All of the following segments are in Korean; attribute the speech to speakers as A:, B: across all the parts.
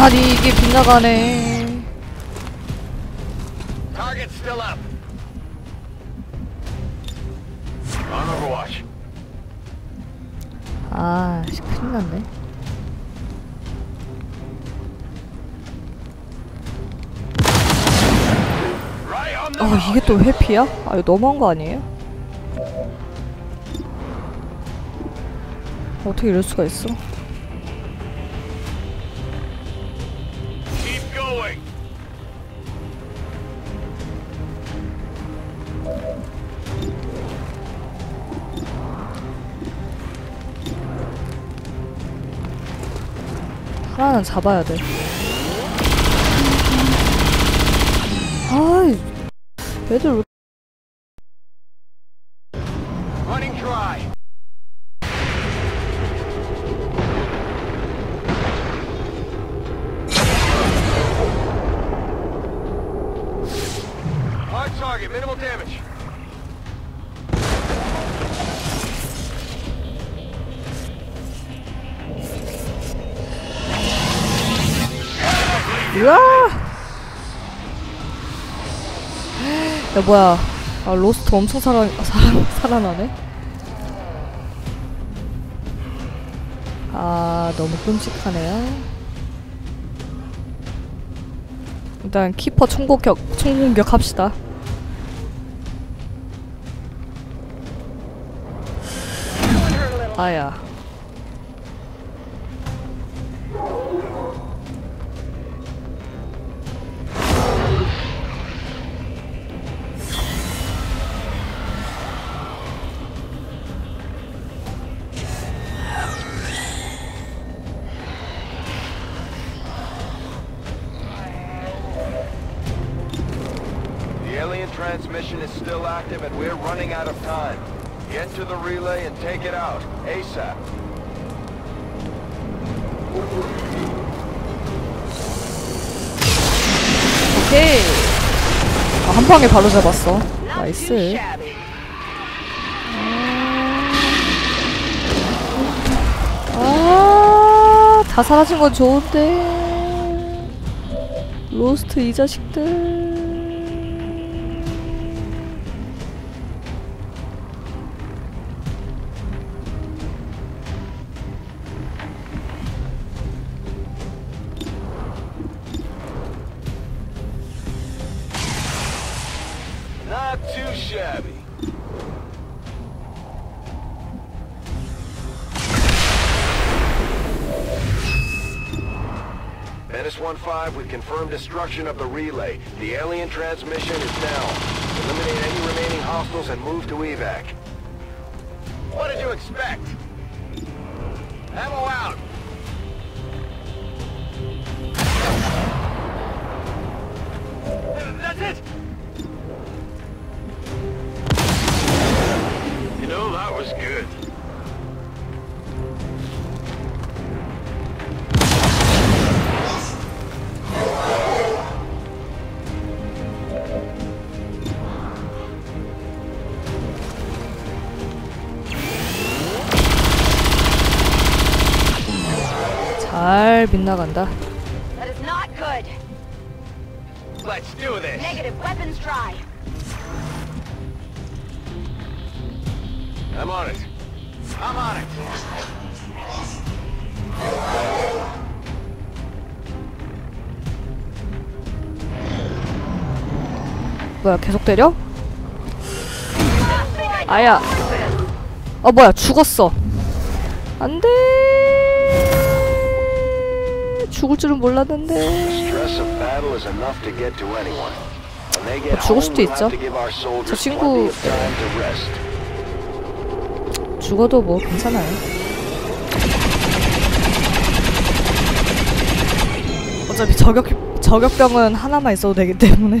A: 아니 이게 빗나가네
B: Target still up. On Overwatch.
A: 아 씨, 큰일 났네
B: Right on the
A: 아. 이게 또 회피야? 아 이거 너무한 거 아니에요? 어떻게 이럴 수가 있어 하나는 잡아야 돼 아이 애들 왜
B: minimal damage.
A: 으아! 야 뭐야. 아 로스트 엄청 살아, 살아, 살아나네? 아 너무 끔찍하네요. 일단 키퍼 총공격 총공격 합시다. 아야
B: The alien transmission is still active and we're running out of time. Get to the relay and take it out, ASAP.
A: 오케이 아, 한 방에 바로 잡았어 나이스 아, 다 사라진 건 좋은데. 로스트 이 자식들.
B: Menace 1-5, we've confirmed destruction of the relay. The alien transmission is down. Eliminate any remaining hostiles and move to evac. What did you expect? Ammo out! That's it! You know, that was good.
A: 잘 빗나간다.
C: That is not good.
B: Let's do this!
C: Negative weapons try.
B: I'm on it. I'm on it.
A: 뭐야, 계속 때려? 아야. 어, 뭐야, 죽었어. 안 돼. 죽을 줄은 몰랐는데. 어, 죽을 수도 있죠. 저 친구-. 죽어도 뭐 괜찮아요. 어차피 저격 저격병은 하나만 있어도 되기 때문에.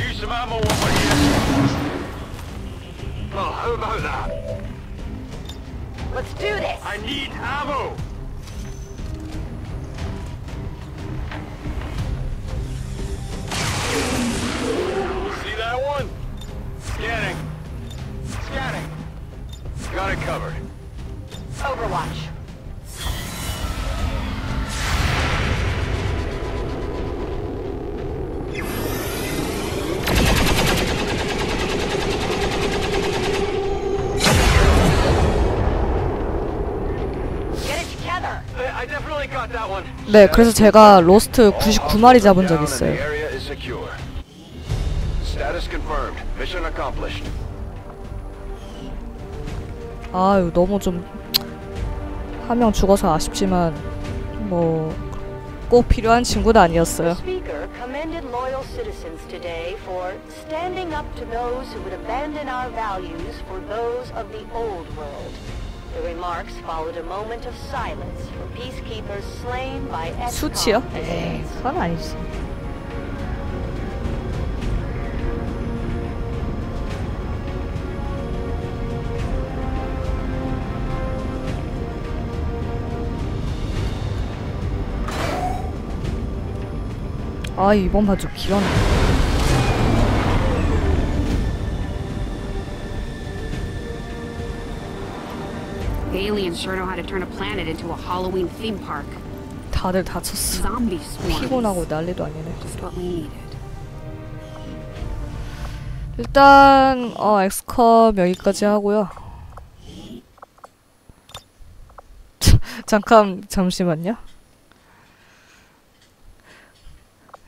B: Use some ammo we're here. Oh, how about that?
C: Let's do this!
B: I need ammo! See that one? Scanning. Scanning. Got it covered.
C: Overwatch.
A: 네, 그래서 제가 로스트 99마리 잡은 적 있어요. 아유, 너무 좀 한 명 죽어서 아쉽지만 뭐 꼭 필요한 친구는 아니었어요.
C: The remarks followed a moment of silence for peacekeepers slain by
A: 수치요? 에이. 그건 아니지. 아 이번 판좀 길었네.
D: Aliens sure know how to turn a planet into a Halloween theme park.
A: 다들 다쳤어.
D: Zombie swarms.
A: 피곤하고 난리도 아니네.
D: Just what we needed.
A: 일단 어 엑스컴 여기까지 하고요. 잠깐 잠시만요.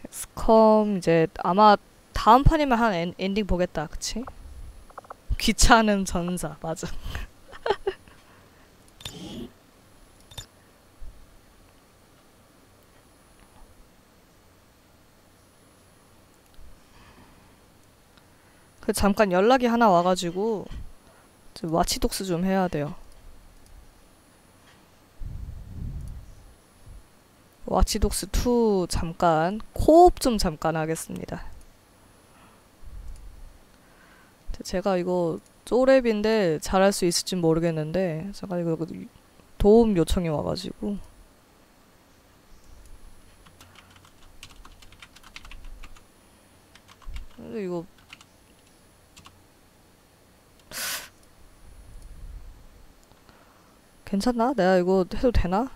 A: 엑스컴 이제 아마 다음 판이면 한 엔, 엔딩 보겠다, 그치? 귀찮은 전사 맞아. 그 잠깐 연락이 하나 와가지고 저 와치독스 좀 해야 돼요. 와치독스 2 잠깐 코옵 좀 잠깐 하겠습니다. 제가 이거 쪼랩인데 잘할 수 있을지 모르겠는데 잠깐 이거 도움 요청이 와가지고 이거 괜찮나? 내가 이거 해도 되나?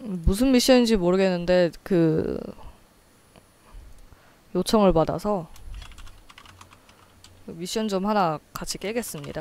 A: 무슨 미션인지 모르겠는데 그 요청을 받아서 미션 좀 하나 같이 깨겠습니다.